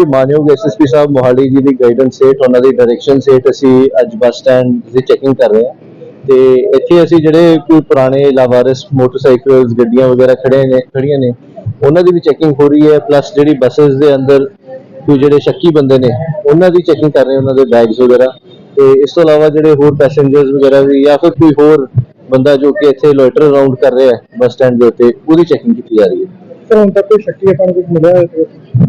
ਕਿ ਮਾਨਯੋਗ ਐਸਐਸਪੀ ਸਾਹਿਬ ਮੋਹਾਲੀ ਜੀ ਦੀ ਗਾਈਡੈਂਸ ਹੇਠ, ਉਹਨਾਂ ਦੀ ਡਾਇਰੈਕਸ਼ਨ ਹੇਠ ਅਸੀਂ ਅੱਜ ਬੱਸ ਸਟੈਂਡ ਦੀ ਚੈਕਿੰਗ ਕਰ ਰਹੇ ਹਾਂ। ਤੇ ਇੱਥੇ ਅਸੀਂ ਜਿਹੜੇ ਕੋਈ ਪੁਰਾਣੇ ਲਾਵਾਰਿਸ ਮੋਟਰਸਾਈਕਲਸ, ਗੱਡੀਆਂ ਵਗੈਰਾ ਖੜੇ ਨੇ ਖੜੀਆਂ ਨੇ, ਉਹਨਾਂ ਦੀ ਵੀ ਚੈਕਿੰਗ ਹੋ ਰਹੀ ਹੈ ਪਲੱਸ ਜਿਹੜੀ ਬੱਸਸ ਦੇ ਅੰਦਰ ਕੋਈ ਜਿਹੜੇ ਸ਼ੱਕੀ ਬੰਦੇ ਨੇ, ਉਹਨਾਂ ਦੀ ਚੈਕਿੰਗ ਕਰ ਰਹੇ ਉਹਨਾਂ ਦੇ ਬੈਗਸ ਵਗੈਰਾ। ਤੇ ਇਸ ਤੋਂ ਇਲਾਵਾ ਜਿਹੜੇ ਹੋਰ ਪੈਸੇਂਜਰਸ ਵਗੈਰਾ ਵੀ, ਜਾਂ ਫਿਰ ਕੋਈ ਹੋਰ ਬੰਦਾ ਜੋ ਕਿ ਇੱਥੇ ਲੋਇਟਰ ਅਰਾਊਂਡ ਕਰ ਰਿਹਾ ਹੈ, ਬੱਸ ਸਟੈਂਡ ਦੇ ਉੱਤੇ, ਉਹਦੀ ਚੈਕਿੰਗ ਕੀਤੀ ਜਾ ਰਹੀ ਹੈ। ਸਰ ਹੁਣ ਤੱਕ ਕੋਈ ਸ਼ੱਕੀ ਆਪਾਂ ਨੂੰ ਕੁਝ ਮਿਲਿਆ ਹੈ ਤੇ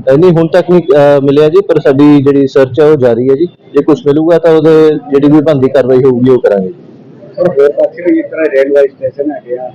ਅਹ ਨਹੀਂ ਹੁਣ ਤੱਕ ਨਹੀਂ ਅਹ ਮਿਲਿਆ ਜੀ ਪਰ ਸਾਡੀ ਜਿਹੜੀ ਸਰਚ ਹੈ ਉਹ ਜਾਰੀ ਹੈ ਜੀ। ਜੇ ਕੁਝ ਮਿਲੂਗਾ ਤਾਂ ਉਹਦੇ ਜਿਹੜੀ ਵੀ ਬੰਦੀ ਕਾਰਵਾਈ ਹੋਊਗੀ ਉਹ ਕਰਾਂਗੇ ਸਰ ਹੋਰ ਪਾਸੇ ਵੀ ਇਸ ਤਰ੍ਹਾਂ ਰੇਲਵੇ ਸਟੇਸ਼ਨ ਹੈਗੇ ਆ।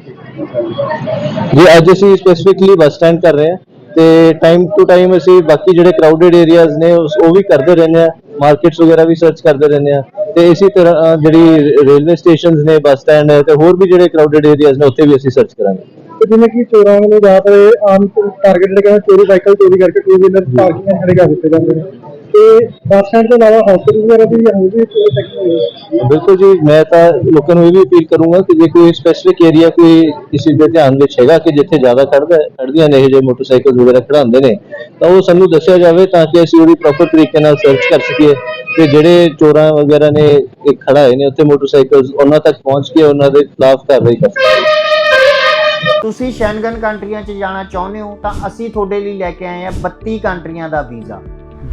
ਜੀ ਅੱਜ ਅਸੀਂ ਸਪੈਸੀਫਿਕਲੀ ਬੱਸ ਸਟੈਂਡ ਕਰ ਰਹੇ ਹਾਂ ਤੇ ਟਾਈਮ ਟੂ ਟਾਈਮ ਅਸੀਂ ਬਾਕੀ ਜਿਹੜੇ ਕਰਾਊਡਡ ਏਰੀਆਜ਼ ਨੇ ਉਸ- ਉਹ ਵੀ ਕਰਦੇ ਰਹਿੰਦੇ ਆ ਮਾਰਕੀਟਸ ਵਗੈਰਾ ਵੀ ਸਰਚ ਕਰਦੇ ਰਹਿੰਦੇ ਆ ਤੇ ਇਸੇ ਤਰ੍ਹਾਂ ਅਹ, ਜਿਹੜੀ ਰੇਲਵੇ ਸਟੇਸ਼ਨਸ ਨੇ ਬੱਸ ਸਟੈਂਡ ਹੈ ਤੇ ਹੋਰ ਵੀ ਜਿਹੜੇ ਕਰਾਊਡਡ ਏਰੀਆਜ਼ ਨੇ ਉੱਥੇ ਵੀ ਅਸੀਂ ਸਰਚ ਕਰਾਂਗੇ। ਤੇ ਜਿਵੇਂ ਕਿ ਚੋਰਾਂ ਵੱਲੋਂ ਜ਼ਿਆਦਾਤਰ ਆਮ ਟਾਰਗੇਟ ਜਿਹੜੇ ਕਹਿੰਦੇ ਚੋਰੀ ਸਾਈਕਲ ਚੋਰੀ ਕਰਕੇ ਟੂ ਵੀਲਰ ਪਾਰਕਿੰਗ ਖੜੇ ਕਰ ਦਿੱਤੇ ਜਾਂਦੇ। ਨੇ ਤੇ ਬੱਸ ਸਟੈਂਡ ਤੋਂ ਇਲਾਵਾ ਹਸਪੀਟਲ ਵਗੈਰਾ ਦੀ ਵੀ ਚੋਰੀ ਚੈਕਿੰਗ ਬਿਲਕੁਲ ਜੀ, ਮੈਂ ਤਾਂ ਲੋਕਾਂ ਨੂੰ ਇਹ ਵੀ ਅਪੀਲ ਕਰੂੰਗਾ ਕਿ ਜੇ ਕੋਈ ਸਪੈਸੀਫਿਕ ਏਰੀਆ ਕੋਈ ਕਿਸੇ ਦੇ ਧਿਆਨ ਵਿੱਚ ਹੈਗਾ ਕਿ ਜਿੱਥੇ ਜ਼ਿਆਦਾ ਖੜਦਾ, ਖੜਦੀਆਂ ਨੇ ਇਹ ਜਿਹੇ ਮੋਟਰਸਾਈਕਲ ਵਗੈਰਾ ਖੜਾਉਂਦੇ ਨੇ, ਤਾਂ ਉਹ ਸਾਨੂੰ ਦੱਸਿਆ ਜਾਵੇ ਤਾਂ ਕਿ ਅਸੀਂ ਉਹਦੀ ਪ੍ਰੋਪਰ ਤਰੀਕੇ ਨਾਲ ਸਰਚ ਕਰ ਸਕੀਏ ਤੇ ਜਿਹੜੇ ਚੋਰਾਂ ਵਗੈਰਾ ਨੇ ਇਹ ਖੜਾਏ ਨੇ, ਉੱਥੇ ਮੋਟਰਸਾਈਕਲਸ ਉਹਨਾਂ ਤੱਕ ਪਹੁੰਚ ਕੇ ਉਹਨਾਂ ਦੇ ਖਿਲਾਫ ਕਾਰਵਾਈ ਕਰ ਸਕੀਏ। ਤੁਸੀਂ ਸ਼ੈਂਗਨ ਕੰਟਰੀਆਂ 'ਚ ਜਾਣਾ ਚਾਹੁੰਦੇ ਹੋ ਤਾਂ ਅਸੀਂ ਤੁਹਾਡੇ ਲਈ ਲੈ ਕੇ ਆਏ ਹਾਂ 32 ਕੰਟਰੀਆਂ ਦਾ ਵੀਜ਼ਾ।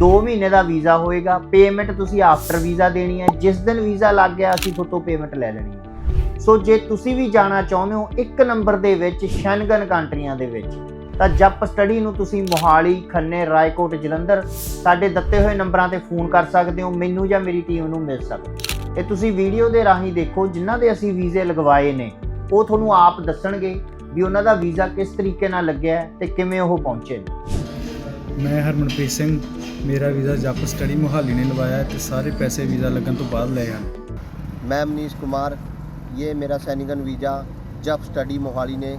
2 ਮਹੀਨੇ ਦਾ ਵੀਜ਼ਾ ਹੋਏਗਾ ਪੇਮੈਂਟ ਤੁਸੀਂ ਆਫਟਰ ਵੀਜ਼ਾ ਦੇਣੀ ਹੈ, ਜਿਸ ਦਿਨ ਵੀਜ਼ਾ ਲੱਗ ਗਿਆ ਅਸੀਂ ਤੁਹਾਡੇ ਤੋਂ ਪੇਮੈਂਟ ਲੈ ਲੈਣੀ ਹੈ। ਸੋ ਜੇ ਤੁਸੀਂ ਵੀ ਜਾਣਾ ਚਾਹੁੰਦੇ ਹੋ ਇੱਕ ਨੰਬਰ ਦੇ ਵਿੱਚ ਸ਼ੈਂਗਨ ਕੰਟਰੀਆਂ ਦੇ ਵਿੱਚ, ਤਾਂ ਜਪ ਸਟੱਡੀ ਨੂੰ ਤੁਸੀਂ ਮੋਹਾਲੀ, ਖੰਨੇ, ਰਾਏਕੋਟ, ਜਲੰਧਰ ਸਾਡੇ ਦਿੱਤੇ ਹੋਏ ਨੰਬਰਾਂ ਤੇ ਫੋਨ ਕਰ ਸਕਦੇ ਹੋ, ਮੈਨੂੰ ਜਾਂ ਮੇਰੀ ਟੀਮ ਨੂੰ ਮਿਲ ਸਕਦੇ ਇਹ ਤੁਸੀਂ ਵੀਡੀਓ ਦੇ ਰਾਹੀਂ ਦੇਖੋ, ਜਿਨ੍ਹਾਂ ਦੇ ਅਸੀਂ ਵੀਜ਼ੇ ਲਗਵਾਏ ਨੇ, ਉਹ ਤੁਹਾਨੂੰ ਆਪ ਦੱਸਣਗੇ ਵੀ ਉਹਨਾਂ ਦਾ ਵੀਜ਼ਾ ਕਿਸ ਤਰੀਕੇ ਨਾਲ ਲੱਗਿਆ ਹੈ ਤੇ ਕਿਵੇਂ ਉਹ ਪਹੁੰਚੇ ਨੇ ਮੈਂ ਹਰਮਨਪ੍ਰੀਤ ਸਿੰਘ ਮੇਰਾ ਵੀਜ਼ਾ ਜਪ ਸਟੱਡੀ ਮੁਹਾਲੀ ਨੇ ਲਵਾਇਆ ਹੈ ਤੇ ਸਾਰੇ ਪੈਸੇ ਵੀਜ਼ਾ ਲੱਗਣ ਤੋਂ ਬਾਅਦ ਲਏ ਹਨ मैं मनीष कुमार ये मेरा सैनिकन वीज़ा जब स्टडी मोहाली ने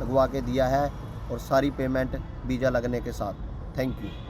लगवा के दिया है और सारी पेमेंट वीज़ा लगने के साथ थैंक यू